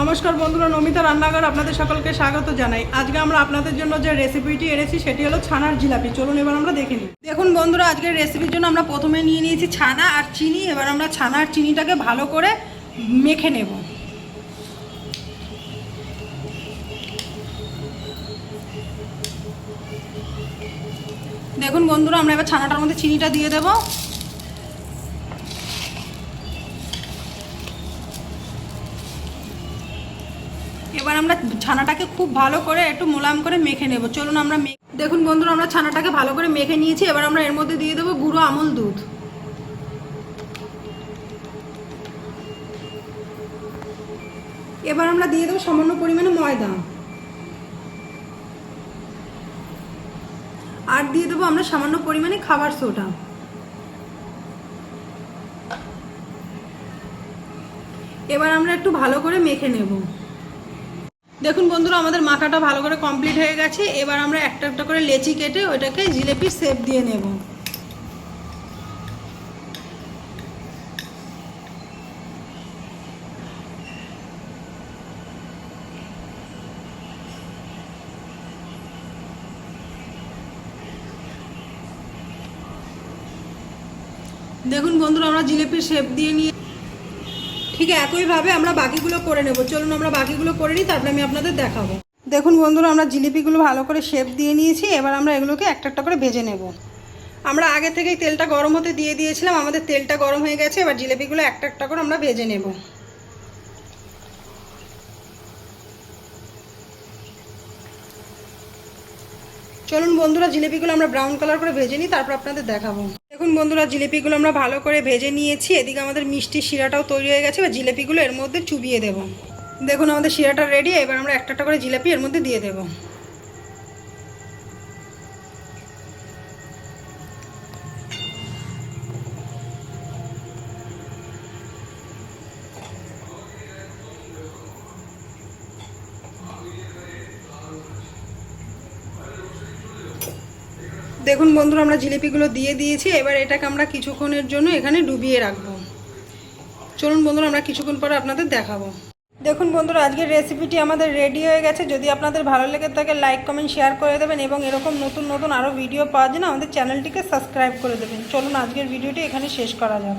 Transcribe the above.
নমস্কার বন্ধুরা, নমিতা রান্নাঘর আপনাদের সকলকে স্বাগত জানাই। আজকে আমরা আপনাদের জন্য যে রেসিপিটি এনেছি, সেটি হলো ছানার জিলাপি। চলুন এবার আমরা দেখে নিই। দেখুন বন্ধুরা, আজকের রেসিপির জন্য আমরা প্রথমে নিয়ে নিয়েছি ছানা আর চিনি। এবার আমরা ছানা আর চিনিটাকে ভালো করে মেখে নেব। দেখুন বন্ধুরা, আমরা এবার ছানাটার মধ্যে চিনিটা দিয়ে দেবো। এবার আমরা ছানাটাকে খুব ভালো করে একটু মোলাম করে মেখে নেব। চলুন আমরা দেখুন বন্ধুরা, আমরা ছানাটাকে ভালো করে মেখে নিয়েছি। এবার আমরা এর মধ্যে দিয়ে দেবো গুঁড়ো আমুল দুধ। এবার আমরা দিয়ে দেবো সামান্য পরিমাণে ময়দা। আর দিয়ে দেবো আমরা সামান্য পরিমাণে খাবার সোডা। এবার আমরা একটু ভালো করে মেখে নেব। দেখুন বন্ধুরা, আমাদের মাখাটা ভালো করে কমপ্লিট হয়ে গেছে। এবার আমরা একটা একটা করে লেচি কেটে ওইটাকে জিলেপির শেপ দিয়ে নেব। দেখুন বন্ধুরা, আমরা জিলেপির শেপ দিয়ে নিয়ে ঠিক একইভাবে আমরা বাকিগুলো করে নেব। চলুন, আমরা বাকিগুলো করে নিই, তারপরে আমি আপনাদের দেখাবো। দেখুন বন্ধুরা, আমরা জিলিপিগুলো ভালো করে শেপ দিয়ে নিয়েছি, এবার আমরা এগুলোকে একটা একটা করে ভেজে নেব। আমরা আগে থেকেই তেলটা গরম হতে দিয়ে দিয়েছিলাম, আমাদের তেলটা গরম হয়ে গেছে, এবার জিলিপিগুলো একটা একটা করে আমরা ভেজে নেব। চলুন বন্ধুরা, জিলিপিগুলো আমরা ব্রাউন কালার করে ভেজে নিই, তারপর আপনাদের দেখাবো। দেখুন বন্ধুরা, জিলিপিগুলো আমরা ভালো করে ভেজে নিয়েছি। এদিকে আমাদের মিষ্টি শিরাটাও তৈরি হয়ে গেছে, এবার জিলিপিগুলো এর মধ্যে চুবিয়ে দেবো। দেখুন আমাদের শিরাটা রেডি এবার আমরা একটা একটা করে জিলিপি এর মধ্যে দিয়ে দেব। দেখুন বন্ধুরা, আমরা জিলিপিগুলো দিয়ে দিয়েছি, এবার এটাকে আমরা কিছুক্ষণের জন্য এখানে ডুবিয়ে রাখব। চলুন বন্ধুরা, আমরা কিছুক্ষণ পরে আপনাদের দেখাবো। দেখুন বন্ধুরা, আজকের রেসিপিটি আমাদের রেডি হয়ে গেছে। যদি আপনাদের ভালো লেগে থাকে লাইক কমেন্ট শেয়ার করে দেবেন এবং এরকম নতুন নতুন আরও ভিডিও পাওয়ার জন্য আমাদের চ্যানেলটিকে সাবস্ক্রাইব করে দেবেন। চলুন, আজকের ভিডিওটি এখানে শেষ করা যাক।